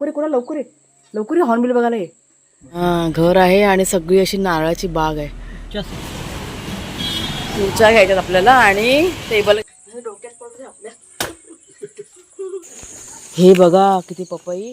लवकर कोणा लवकर ये. लवकर ये हॉर्नबिल बघायला ये. हा घर आहे आणि सगळी अशी नारळाची बाग आहे. खुर्च्या घ्यायच्यात आपल्याला आणि टेबल डोक्यात हे बघा किती पपई.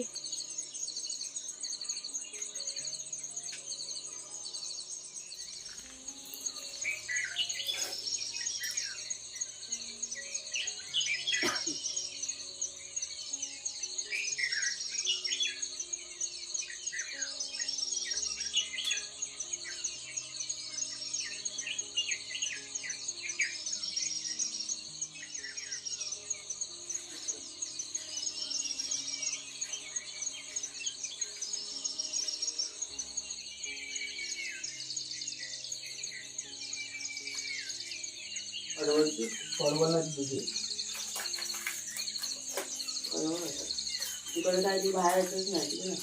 तिकडे काय ती बाहेर येतच नाही.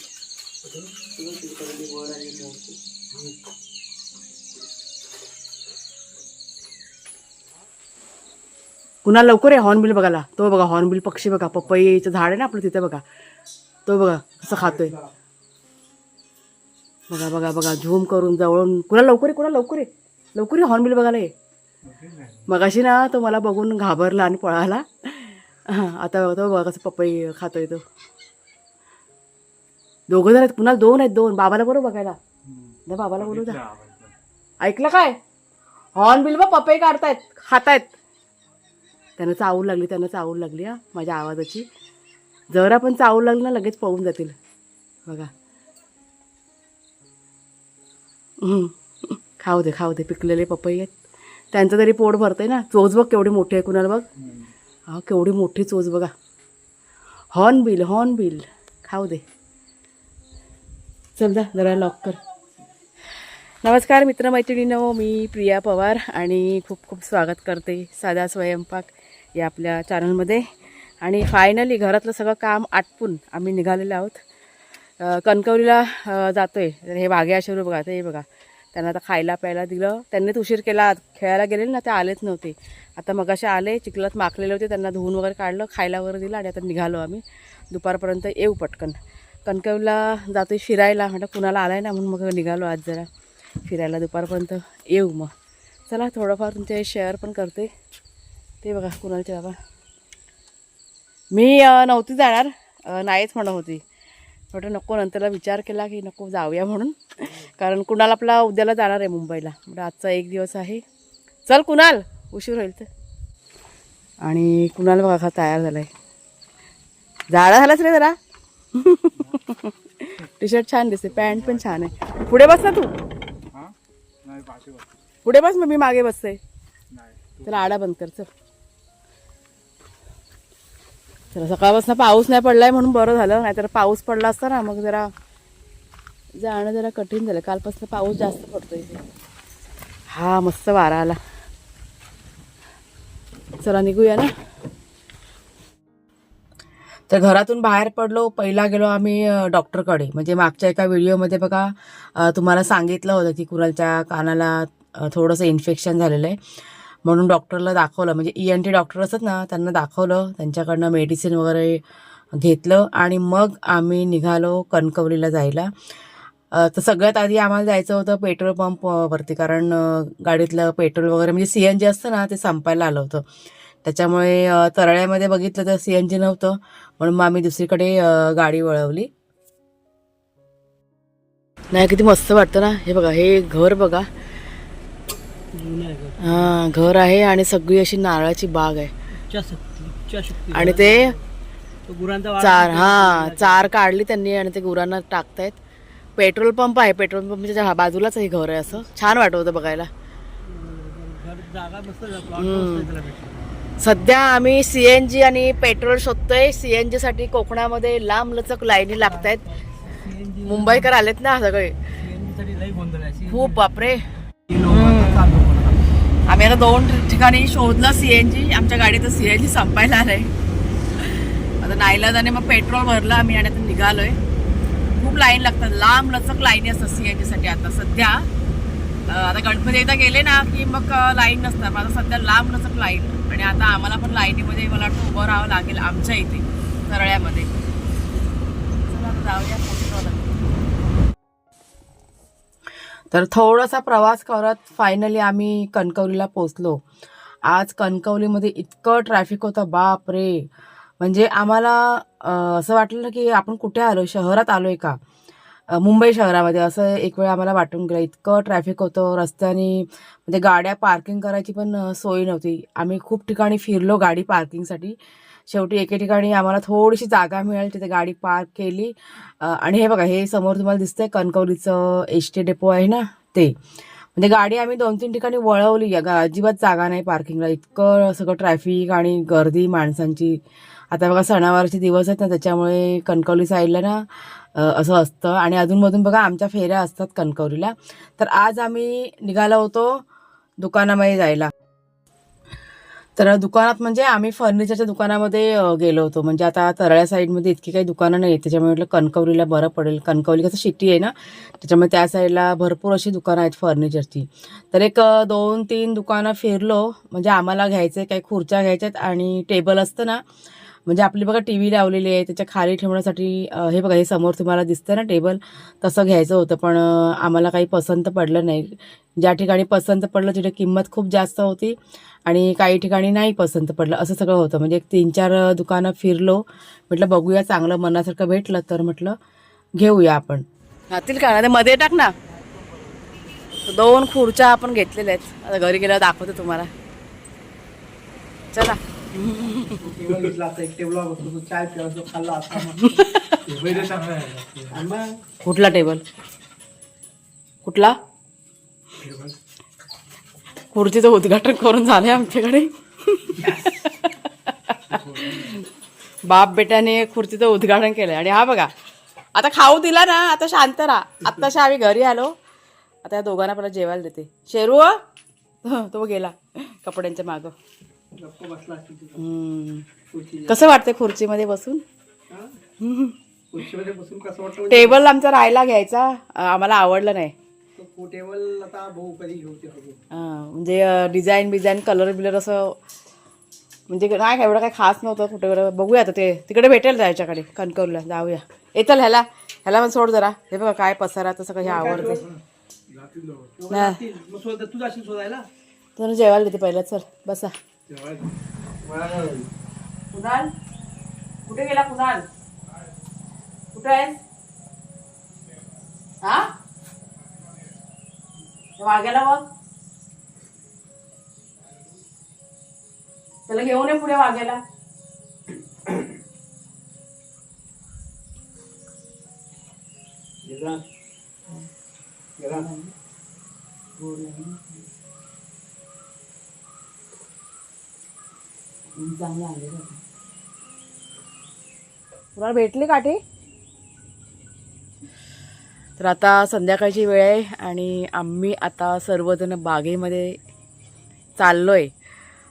तिकडे तिकडे ती वर आली मोठी कुणा लवकर आहे हॉर्नबिल बघायला. तो बघा हॉर्नबिल पक्षी बघा पपईचं झाड आहे ना आपलं तिथे बघा. तो बघा कसं खातोय. बघा बघा बघा झूम करून जवळून. कुणा लवकर आहे कुणा लवकर आहे लवकर आहे हॉर्नबिल बघायला ये. मगाशी ना तो मला बघून घाबरला आणि पळाला. आता तो बघा कसं पपई खातोय तो. दोघं जण आहेत पुन्हा दोन आहेत दोन. बाबाला बरोबर बघायला. द्या बाबाला बोलू द्या ऐकलं काय? हॉर्न बिल बा पपई काढतायत खातायत. त्यानं चावू लागली त्यानं चावू लागली हा माझ्या आवाजाची. जरा पण चावू लागली ना लगेच पळून जातील. बघा. खाऊ दे खाऊ दे पिकलेले पपई आहेत. त्यांचं तरी पोट भरते ना. चोच बघ केवढी मोठी आहे कुणाला बघ. हा केवढी मोठी चोच बघा. Hornbill hornbill. खाऊ दे. चल जा जरा लॉक कर. नमस्कार मित्रमैत्रिणीनो मी प्रिया पवार आणि खूप खूप स्वागत करते साधा स्वयंपाक या आपल्या चॅनलमध्ये आणि फायनली घरातलं सगळं काम आटपून आम्ही निघालेलो आहोत. कणकवलीला जातो आहे तर हे वाघे आश्वर बघा ते बघा. त्यांना आता खायला प्यायला दिलं. त्यांनीच उशीर केला. खेळायला गेले ना ते आलेच नव्हते. आता मगाशी आले चिखलात माखलेले होते. त्यांना धुवून वगैरे काढलं खायला वगैरे दिलं आणि आता निघालो आम्ही. दुपारपर्यंत येऊ पटकन. कणकवला जातो फिरायला. म्हटलं कुणाला आलाय ना म्हणून मग निघालो आज जरा. फिरायला दुपारपर्यंत येऊ मग. चला थोडंफार तुमचे शेअर पण करते. ते बघा कुणालचे बाबा. मी नव्हती जाणार. नाहीच म्हणत होती. म्हटलं नको नंतरला विचार केला की नको जाऊया म्हणून. कारण कुणाल आपला उद्याला जाणार आहे मुंबईला. म्हणजे आजचा एक दिवस आहे. चल कुणाल उशीर होईल तर. आणि कुणाल बघा का तयार झाला आहे जाडा झालाच रे जरा. टी शर्ट छान दिसते पॅन्ट पण छान आहे. पुढे बस ना तू. पुढे बस मग मी मागे बसते. चला आडा बंद कर चल. चला सकाळपासून पाऊस नाही पडलाय म्हणून बरं झालं. नाहीतर पाऊस पडला असता ना मग जरा जाणं जरा कठीण झालं. कालपासून पाऊस जास्त पडतोय इथे. हा मस्त वारा आला. चला निघूया ना. तर घरातून बाहेर पडलो पहिला गेलो आम्ही डॉक्टरकडे. म्हणजे मागच्या एका व्हिडिओमध्ये बघा तुम्हाला सांगितलं होतं की कुणालच्या कानाला थोडंसं इन्फेक्शन झालेलं आहे. म्हणून डॉक्टरला दाखवलं. म्हणजे ई एन टी डॉक्टर असतात ना त्यांना दाखवलं त्यांच्याकडनं मेडिसिन वगैरे घेतलं आणि मग आम्ही निघालो कणकवलीला जायला. तर सगळ्यात आधी आम्हाला जायचं होतं पेट्रोल पंपवरती कारण गाडीतलं पेट्रोल वगैरे म्हणजे सी एन जी असतं ना ते संपायला आलं होतं. त्याच्यामुळे तरळ्यामध्ये बघितलं तर सी एन जी नव्हतं म्हणून मग आम्ही दुसरीकडे गाडी वळवली. नाही किती मस्त वाटतं ना. हे बघा हे घर बघा. हा घर आहे आणि सगळी अशी नारळाची बाग आहे. आणि ते चार हा चार काढली त्यांनी आणि ते गुरांना टाकतायत. पेट्रोल पंप आहे पेट्रोल पंपच्या बाजूलाच हे घर आहे असं. छान वाटत होतं बघायला. सध्या आम्ही सीएनजी आणि पेट्रोल शोधतोय. सीएनजी साठी कोकणामध्ये लांब लचक लाईनी लागतायत. मुंबईकर आलेत ना सगळे. खूप बापरे. आम्ही आता दोन ठिकाणी शोधलं जी आमच्या गाडीत जी संपायला आलं आहे आता नाईलाजाने मग पेट्रोल भरलं आम्ही आणि आता निघालोय. खूप लाईन लागतात. लांब लचक लाईनी असतात एन जीसाठी आता. सध्या आता गणपती एकदा गेले ना की मग लाईन नसतात. माझं सध्या लांब लचक लाईन. आणि आता आम्हाला पण लाईनीमध्ये मला वाटतं उभं राहावं लागेल आमच्या इथे तरळ्यामध्ये चला आता जाऊया तर थोडासा प्रवास करत फायनली आम्ही कणकवलीला पोचलो आज कणकवलीमध्ये इतकं ट्रॅफिक होतं बाप रे म्हणजे आम्हाला असं वाटलं ना की आपण कुठे आलो? शहरात आलो आहे का मुंबई शहरामध्ये असं एक वेळ आम्हाला वाटून गेलं. इतकं ट्रॅफिक होतं रस्त्याने म्हणजे गाड्या पार्किंग करायची पण सोय नव्हती. आम्ही खूप ठिकाणी फिरलो गाडी पार्किंगसाठी शेवटी एके ठिकाणी आम्हाला थोडीशी जागा मिळेल तिथे गाडी पार्क केली. आणि हे बघा हे समोर तुम्हाला दिसतंय कणकवलीचं एस टी डेपो आहे ना ते. म्हणजे गाडी आम्ही दोन तीन ठिकाणी वळवली. या अजिबात जागा नाही पार्किंगला. इतकं सगळं ट्रॅफिक आणि गर्दी माणसांची. आता बघा सणावारचे दिवस आहेत ना त्याच्यामुळे कणकवली साईडला ना असं असतं. आणि अधूनमधून बघा आमच्या फेऱ्या असतात कणकवलीला. तर आज आम्ही निघालो होतो दुकानामध्ये जायला. तर दुकानात म्हणजे आम्ही फर्निचरच्या दुकानामध्ये गेलो होतो. म्हणजे आता तरळ्या साईडमध्ये इतकी काही दुकानं नाही आहेत त्याच्यामुळे म्हटलं कणकवलीला बरं पडेल. कणकवली कसं शिटी आहे ना त्याच्यामुळे त्या साईडला भरपूर अशी दुकानं आहेत फर्निचरची. तर एक दोन तीन दुकानं फिरलो. म्हणजे आम्हाला घ्यायचे काही खुर्च्या घ्यायच्यात आणि टेबल असतं ना म्हणजे आपली बघा टी व्ही लावलेली आहे. त्याच्याखाली ठेवण्यासाठी हे बघा हे समोर तुम्हाला दिसतं ना टेबल तसं घ्यायचं होतं. पण आम्हाला काही पसंत पडलं नाही. ज्या ठिकाणी पसंत पडलं तिथे किंमत खूप जास्त होती. आणि काही ठिकाणी नाही पसंत पडलं. असं सगळं होतं. म्हणजे एक तीन चार दुकानं फिरलो. म्हटलं बघूया चांगलं मनासारखं भेटलं तर म्हटलं घेऊया आपण. राहतील का? ते मध्ये टाक ना. दोन खुर्च्या आपण घेतलेल्या आहेत. आता घरी गेल्यावर दाखवते तुम्हाला. चला. कुठला टेबल कुठला? खुर्चीचं उद्घाटन करून झालंय आमच्याकडे. बाप बेटाने खुर्चीचं उद्घाटन केलंय. आणि हा बघा आता खाऊ दिला ना आता शांत राहा. आत्ताशा आम्ही घरी आलो. आता या दोघांना पहिला जेवायला देते. शेरू तो गेला कपड्यांच्या मागं. कसं वाटतंय खुर्चीमध्ये बसून? टेबल आमचा राहायला घ्यायचा. आम्हाला आवडलं नाही. तो टेबल आता भाऊ कधी घेऊ ते बघू. हां, म्हणजे डिझाईन बिझाईन कलर बिलर असं म्हणजे नाही काय एवढं काय खास नव्हतं कुठे वगैरे बघूया आता ते. तिकडे भेटेल त्याच्याकडे कणकवलीला जाऊया. येतल ह्याला ह्याला पण सोड जरा. हे बघा काय पसारा तर सगळं हे आवडतं. दोघं जातील. मग शोध तू जाशील शोधायला तर जेवायला देते पहिला चल बसा? कुणाल? कुठे गेला कुणाल? कुठे आहे हा? वाघ्याला बघ त्याला घेऊन ये पुढे वाघ्याला गेला. गेला. कुणाला भेटली काठी तर आता संध्याकाळची वेळ आहे आणि आम्ही आता सर्वजण बागेमध्ये चाललो आहे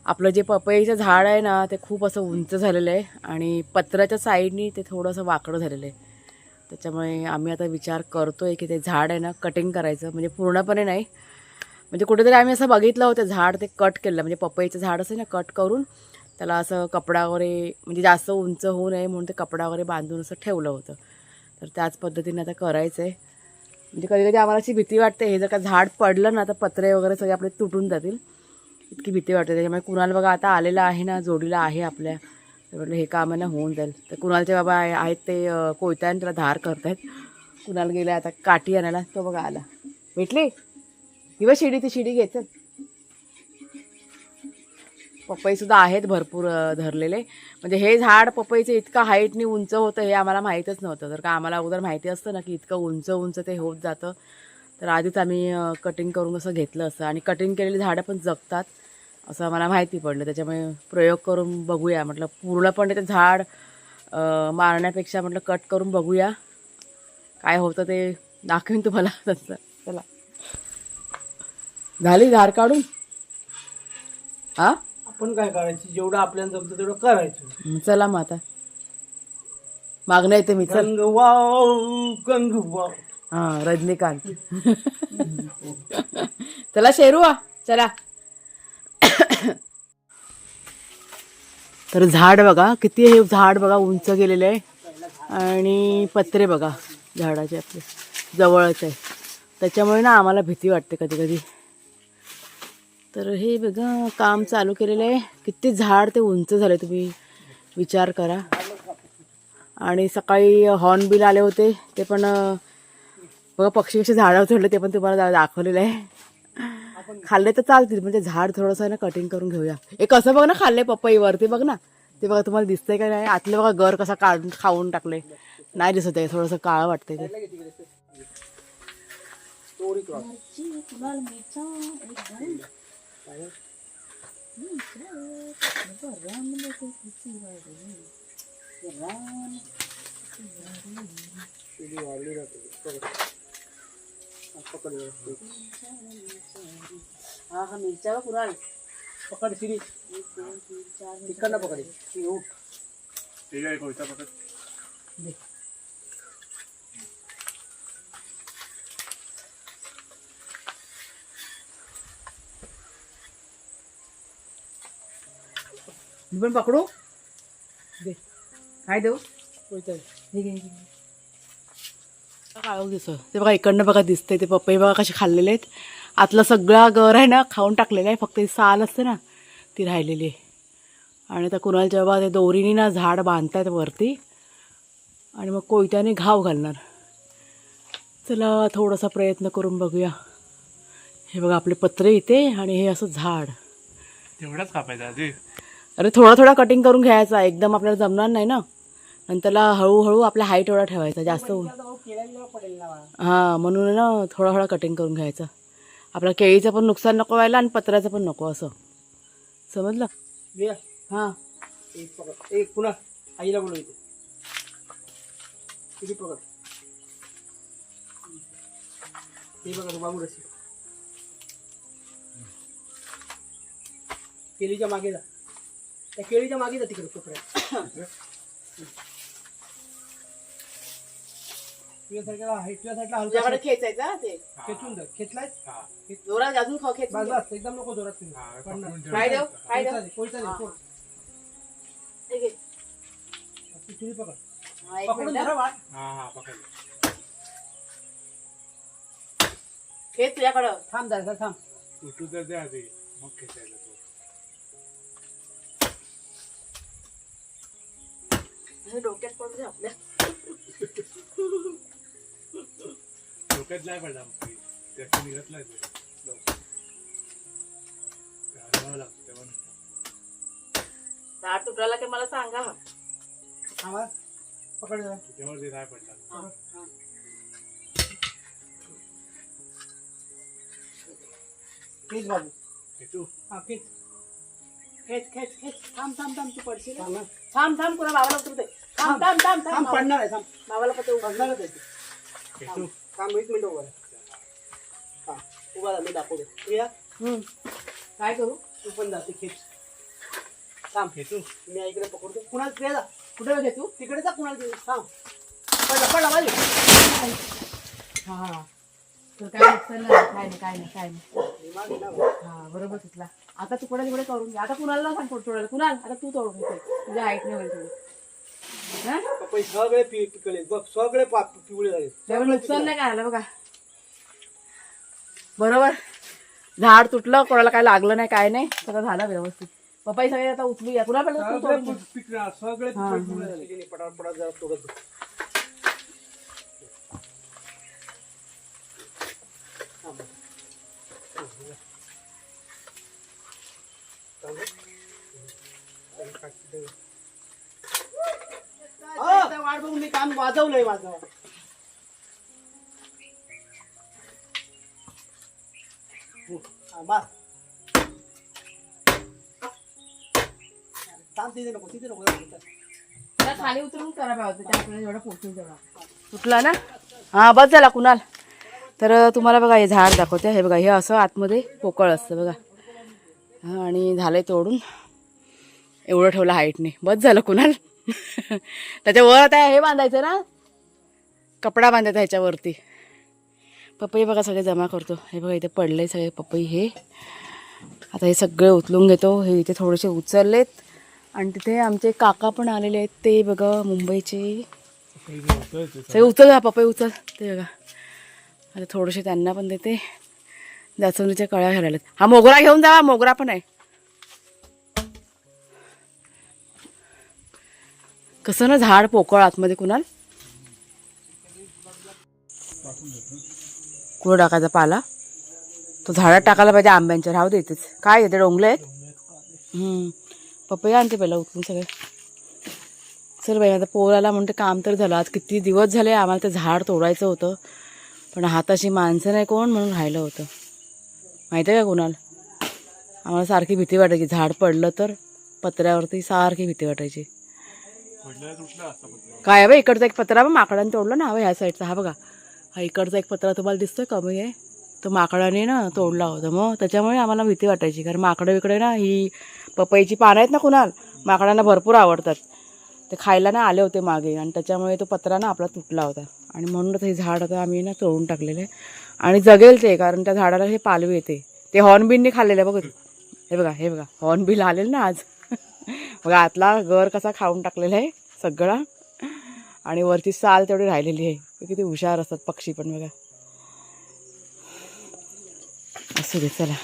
आपलं जे पपईचं झाड आहे ना ते खूप असं उंच झालेलं आहे आणि पत्राच्या साईडनी ते थोडंसं वाकडं झालेलं आहे. त्याच्यामुळे आम्ही आता विचार करतो आहे की ते झाड आहे ना कटिंग करायचं. म्हणजे पूर्णपणे नाही. म्हणजे कुठेतरी आम्ही असं बघितलं होतं झाड ते कट केलं. म्हणजे पपईचं झाड असं ना कट करून त्याला असं कपडा वगैरे म्हणजे जास्त उंच होऊ नये म्हणून ते कपडा वगैरे बांधून असं ठेवलं होतं. तर त्याच पद्धतीने आता करायचं आहे म्हणजे कधी कधी आम्हाला अशी भीती वाटते हे जर का झाड पडलं ना तर पत्रे वगैरे सगळे आपले तुटून जातील. इतकी भीती वाटते. त्याच्यामुळे कुणाल बघा आता आलेला आहे ना जोडीला आहे आपल्या. तर म्हटलं हे काम आहे ना होऊन जाईल. तर कुणालचे बाबा आहेत ते अं, कोयत्याने त्याला धार करतायत. कुणाल गेला आता काठी आणायला तो बघा आला. भेटली? किंवा शिडी ती शिडी घेतात पपईसुद्धा आहेत भरपूर धरलेले. म्हणजे हे झाड पपईचं इतकं हाईटनी उंच होतं हे आम्हाला माहीतच नव्हतं. जर का आम्हाला अगोदर माहिती असतं ना की इतकं उंच उंच ते होत जातं तर आधीच आम्ही कटिंग करून असं घेतलं असं. आणि कटिंग केलेली झाडं पण जगतात असं आम्हाला माहिती पडलं. त्याच्यामुळे प्रयोग करून बघूया. म्हटलं पूर्णपणे ते झाड मारण्यापेक्षा म्हटलं कट करून बघूया. काय होतं ते दाखवीन तुम्हाला. तसं. चला. झाली धार काढून? हां? आपण काय करायची? जेवढं आपल्याला जमतं तेवढं करायचं. चला मग आता. मागणं येते मी चल. गंगवाव गंगवाव. हा रजनीकांत. चला शेरू आ, चला. तर झाड बघा किती हे झाड बघा उंच गेलेलं आहे. आणि पत्रे बघा झाडाचे आपले. जवळच आहे. त्याच्यामुळे ना आम्हाला भीती वाटते कधी कधी तर हे बघा काम चालू केलेलं आहे. किती झाड ते उंच झाले तुम्ही विचार करा. आणि सकाळी हॉर्न बिल आले होते ते पण बघा पक्षी कसे झाडावर चढले ते पण तुम्हाला दाखवलेलं आहे. खाल्ले तर चालतील म्हणजे झाड थोडंसं आहे ना कटिंग करून घेऊया. एक असं बघ ना खाल्ले पपई वरती बघ ना. ते बघा तुम्हाला दिसतंय का नाही? आतलं बघा गर कसा काढून खाऊन टाकले नाही दिसत आहे थोडंसं काळं वाटतंय ते. स्टोरी क्रॉस हा हा मिरच्या कुणाल पकड सिरी तिकडनं पकड ती उठ मी पण पकडू? दे. काय देऊ? काळोख दिसतो ते बघा इकडनं बघा दिसतंय ते पपई बघा कसे खाल्लेले आहेत. आतला सगळा गर आहे ना खाऊन टाकलेला आहे. फक्त साल असते ना ती राहिलेली आहे. आणि त्या कुणाल जेव्हा ते दोरीने ना झाड बांधतायत वरती आणि मग कोयत्याने घाव घालणार. चला थोडासा प्रयत्न करून बघूया. हे बघा आपले पत्रे इथे आणि हे असं झाड. तेवढाच कापायचा आधी. अरे थोडा थोडा कटिंग करून घ्यायचा. एकदम आपल्याला जमणार नाही ना. आणि त्याला हळूहळू आपला हाईट एवढा ठेवायचा. जास्त होऊन. हां म्हणून ना थोडा थोडा कटिंग करून घ्यायचं. आपल्या केळीचं पण नुकसान नको व्हायला आणि पत्राचं पण नको असं. समजलं? हां. एक पुन्हा आईला बोलवते पकड. बघा बाबू केळीच्या मागे जा. त्या केळीच्या मागे जा तिकडे कोपऱ्यात. खेचायचा ते? खेचून धर. खेचलाय हा. जोरात अजून खा खेच एकदम नको जोरात. हा. हे. पकड. हा, पकडून. धरा. हा. हा खेच तुझ्याकडं. थांब जरा जरा थांब. उठू तर दे आधी. मग खेचायला तो हे डोक्यात पडू दे आपल्या डोक्यात नाही पडला. त्याचं निघत नाही मला सांगा. थांबा. पकड जरा. त्याच्यावर ते नाही पडला खेच बाबू. खेचू हा खेच खेच खेच खेच. थांब थांब थांब तू पडशील. थांब थांब पुन्हा बाबाला उतरू दे. थांब थांब थांब थांब थांब पडणार आहे थांब. बाबाला पत्र पडणारच आहे ते. खेचू थांब एक मिनिट उभा राहा. हा उभा राहा मी दाखवतो प्रिया हम्म. काय करू? तू पण जाते खेच थांब. खेचू मी आईकडे पकडतो. कुणाला प्रिया जा? कुठे घे तू? तिकडे जा कुणाला दे. थांब. पडला पडला माझी हा. हा तर काय नुकसान नाही काय नाही काय नाही काय नाही. ना. हा बरोबर तिथला. आता तू पुढे तिकडे करून घे. आता कुणाला सांग कुणाल? आता तू तोडून घे तुझ्या नाही होईल थोडी हा? पपई सगळे पि पिकले. बघ सगळे पा पिवळे झाले. नुकसान नाही काय झालं बघा. बरोबर? झाड तुटलं कोणाला काय लागलं नाही काय नाही सगळं झालं व्यवस्थित. पप्पाई सगळे आता उचलूया. कुणा सगळे तोडून घे. पि- पिकले सगळे पिवळे झाले पटापट जरा तोडत वाजवलंय माझं. हा, बस. थांब, तिथे नको तिथे नको. जा. त्या खाली उतरून करा पाहिजे त्या आपल्याला एवढा पोचून तेवढा. तुटला ना? हा बस झाला कुणाल. तर तुम्हाला बघा हे झाड दाखवते. हे बघा हे असं आतमध्ये पोकळ असतं बघा. हा, आणि झालंय तोडून. एवढं ठेवलं हाईटने बस झालं कुणाल. त्याच्यावर आता हे बांधायचं ना? कपडा बांधायचा ह्याच्यावरती पपई बघा सगळे जमा करतो. हे बघा इथे पडले सगळे पपई हे. आता हे सगळे उचलून घेतो. हे इथे थोडेसे उचललेत. आणि तिथे आमचे काका पण आलेले आहेत. ते बघा मुंबईचे. सगळे ते उचल हा पपई उचल. ते बघा. आता थोडेसे त्यांना पण देते. जास्वंदीच्या कळ्या घालायला. हा मोगरा घेऊन जा मोगरा पण आहे. कसं ना झाड पोकळ आतमध्ये कुणाल? कुठं टाकायचा पाला? तो झाडात टाकायला पाहिजे आंब्यांच्या. राहू देतेच काय येते डोंगले आहेत? पपया पपई आणते पहिला उठून सगळे. चल बाई आता पोराला म्हणते काम तर झालं. आज किती दिवस झाले आम्हाला ते झाड तोडायचं होतं. पण हाताशी माणसं नाही कोण म्हणून राहिलं होतं. माहिती आहे का कुणाल? आम्हाला सारखी भीती वाटायची. झाड पडलं तर पत्र्यावरती सारखी भीती वाटायची पडल्याला तुटला असता पत्र काय आहे बा इकडचा एक पत्रा बा माकडाने तोडला ना हा ह्या साईडचा हा बघा. हा इकडचा एक पत्रा तुम्हाला दिसतोय कमी आहे. तो माकडाने ना तोडला होता मग त्याच्यामुळे आम्हाला भीती वाटायची कारण माकडं विकडे ना ही पपईची पानं आहेत ना कुणाल माकडांना भरपूर आवडतात. ते खायला ना आले होते मागे आणि त्याच्यामुळे तो पत्रा ना आपला तुटला होता. आणि म्हणूनच हे झाड आता आम्ही ना तोडून टाकलेलं आहे. आणि जगेल ते कारण त्या झाडाला हे पालवी येते. ते हॉर्नबिनने खाल्लेलं आहे बघ. हे बघा हे बघा हॉर्नबिल आलेलं ना आज. मग आतला गर कसा खाऊन टाकलेला आहे सगळा. आणि वरची साल तेवढी राहिलेली आहे. किती हुशार असतात पक्षी पण बघा. असू दे चला.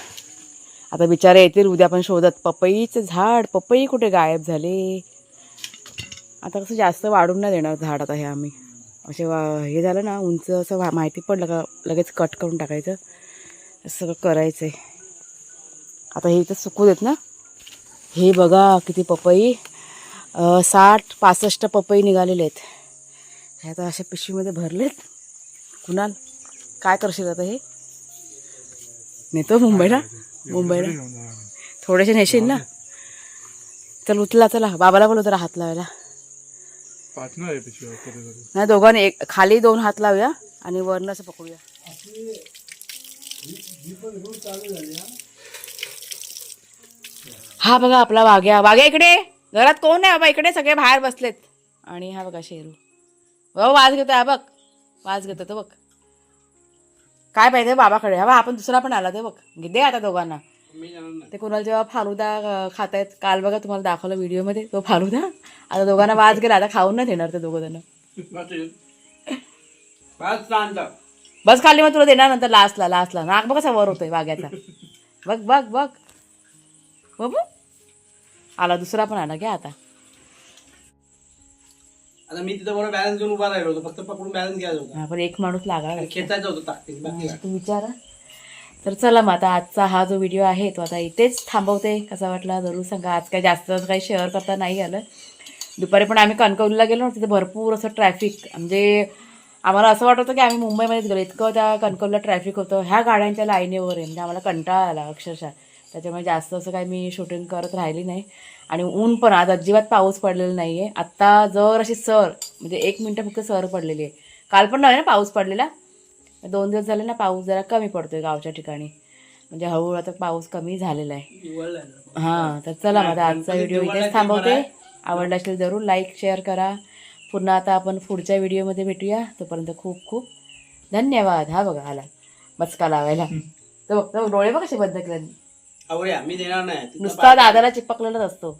आता बिचारे येतील उद्या पण शोधत. पपईचं झाड पपई कुठे गायब झाले? आता कसं जास्त वाढून नाही देणार झाड आता हे आम्ही. असे वा हे झालं ना उंच असं माहिती पडलं का लगेच कट करून टाकायचं. असं सगळं करायचं आहे आता हे इथं सुकू देत ना? हे बघा किती पपई. साठ पासष्ट पपई निघालेले आहेत. हे आता अशा पिशवीमध्ये भरलेत. कुणाल काय करशील आता हे? नेतो मुंबईला? मुंबईला. थोडेसे नेशील ना? चल उचला चला. बाबाला बोलव जरा हात लावायला. नाही दोघांनी एक खाली दोन हात लावूया आणि वरनं असं पकडूया. हा बघा आपला वाघ्या. वाघ्या इकडे. घरात कोण आहे? बाबा इकडे सगळे बाहेर बसलेत. आणि हा बघा शेरू. हो वाज घेतो हा बघ. वाज घेतो तो बघ. काय पाहिजे बाबाकडे? हा आपण दुसरा पण आला ते बघ. दे आता दोघांना. ते कोणाला जेव्हा फालुदा खातायत काल बघा तुम्हाला दाखवलं व्हिडिओमध्ये तो फालुदा. आता दोघांना वाज गेला. आता खाऊन नाही देणार ते दोघं जण बस खाली मग तुला देणार नंतर लास्टला लास्टला नाक बघ कसा वर होतोय वाघ्याचा. बघ बघ बघ. बघू आला दुसरा पण आला घ्या आता. आता मी तिथं बरोबर बॅलन्स घेऊन उभा राहिलो होतो फक्त पकडून बॅलन्स घ्यायचा होता. हा पण एक माणूस लागला खेचायचं होतं ताकदीने बाकी काय. तू विचारा तर चला मग आता आजचा हा जो व्हिडिओ आहे तो आता इथेच थांबवते. कसा वाटला जरूर सांगा. आज काय जास्त काही शेअर करता नाही आलं. दुपारी पण आम्ही कणकवलीला गेलो ना तिथे भरपूर असं ट्रॅफिक म्हणजे आम्हाला असं वाटत होतं की आम्ही मुंबईमध्येच गेलो. इतकं त्या कणकवलीला ट्रॅफिक होतं. ह्या गाड्यांच्या लाईनीवर आहे. म्हणजे आम्हाला कंटाळा आला अक्षरशः. त्याच्यामुळे जास्त असं काही मी शूटिंग करत राहिली नाही. आणि ऊन पण आज अजिबात पाऊस पडलेला नाही आहे आत्ता जर अशी सर म्हणजे एक मिनटं फक्त सर पडलेली आहे. काल पण नाही ना पाऊस पडलेला? दोन दिवस झाले ना पाऊस जरा कमी पडतोय गावच्या ठिकाणी. म्हणजे हळूहळू आता पाऊस कमी झालेला आहे. हां तर चला माझा आजचा व्हिडिओ इथेच थांबवते. आवडला असेल जरूर लाईक शेअर करा. पुन्हा आता आपण पुढच्या व्हिडिओमध्ये भेटूया. तोपर्यंत खूप खूप धन्यवाद. हा बघा आला. मचका लावायला. तो बघ डोळे बघ कसे बंद केले आवडया मी देणार नाही. नुसता दादाला चिपकलेलाच असतो.